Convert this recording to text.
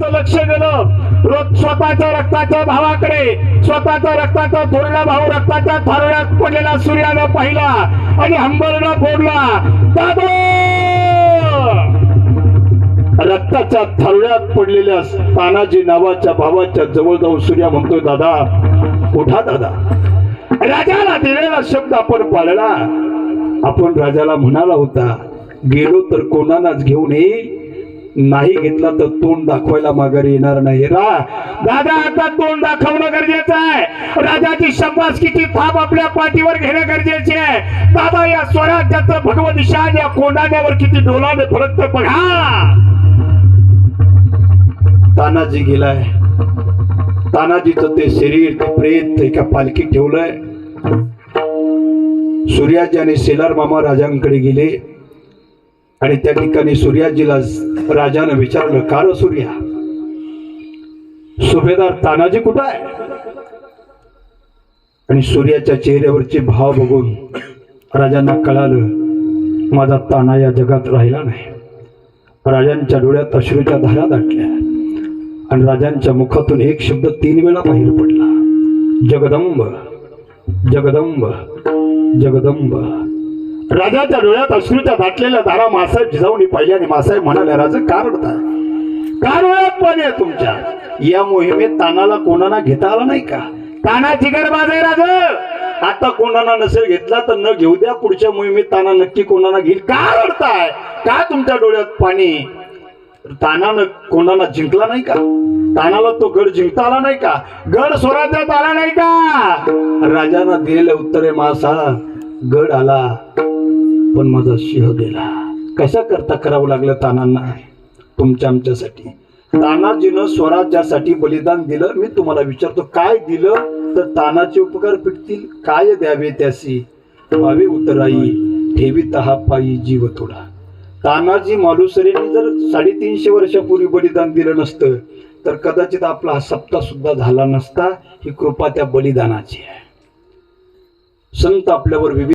लक्ष गेलं रोज स्वतःच्या रक्ताच्या भावाकडे स्वतःच्या रक्ताचा थोरला भाऊ रक्ताच्या थारोळ्यात पडलेला सूर्यानं पाहिला आणि हंबरनं फोडला. दादो! रक्ताच्या थारोळ्यात पडलेल्या तानाजी नावाच्या भावाच्या जवळ जाऊन सूर्या म्हणतोय दादा उठा दादा. राजाला दिलेला शब्द आपण पाळला. आपण राजाला म्हणाला होता गेलो तर कोणालाच घेऊन येईल नाही घेतला तर तोंड दाखवायला माघारी येणार नाही. रा दादा आता तोंड दाखवणं गरजेचं आहे. राजाची शब्दासकीची थाप आपल्या पाठीवर घेणं गरजेचे आहे. दादा या स्वराज्याचं भगवत निशान या कोंडाण्यावर किती डोलाने फरकत बघा. तानाजी गेलाय. तानाजीचं ते शरीर ते प्रेत एका पालखीत ठेवलंय. सूर्याजी आणि सेलार मामा राजांकडे गेले. आणि त्या ठिकाणी सूर्याजीला राजानं विचारलं कार सूर्या? सुभेदार तानाजी कुठं आहे? आणि सूर्याच्या चेहऱ्यावरचे भाव बघून राजांना कळालं माझा ताना या जगात राहिला नाही. राजांच्या डोळ्यात अश्रूच्या धारा दाटल्या आणि राजांच्या मुखातून एक शब्द तीन वेळा बाहेर पडला. जगदंब जगदंब जगदंब. राजाच्या डोळ्यात अश्रूच्या दाटलेल्या दारा मासाहेब जिजाऊनी पहिल्याने आणि मासाहेब म्हणाले राजा का रडताय का डोळ्यात पाणी आहे तुमच्या? या मोहिमेत तानाला कोणाला घेता आला नाही का? ताना जिगरबाज आहे राजा! आता कोणाला नसेल घेतला तर न घेऊ द्या पुढच्या मोहिमेत ताना नक्की कोणाला घेईल. का रडताय का तुमच्या डोळ्यात पाणी? तानानं कोणाला जिंकला नाही का? तानाला तो गड जिंकता आला नाही का? गड स्वराज्यात आला नाही का? राजानं दिलेलं उत्तरे मासा गड आला. पण माझा सिंह गेला. कशा करता करावं लागलं तानांना? तुमच्या आमच्यासाठी. तानाजीनं स्वराज्यासाठी बलिदान दिलं. मी तुम्हाला विचारतो काय दिलं? तर तानाचे उपकार पिटतील काय द्यावे त्यासी? व्हावे उतराई. ठेवी तहा पायी जीव थोडा तानाजी मालुसरेंनी जर साडेतीनशे वर्षापूर्वी बलिदान दिलं नसतं तर कदाचित आपला हा सप्ताह सुद्धा झाला नसता. ही कृपा त्या बलिदानाची आहे. संत आपल्यावर विविध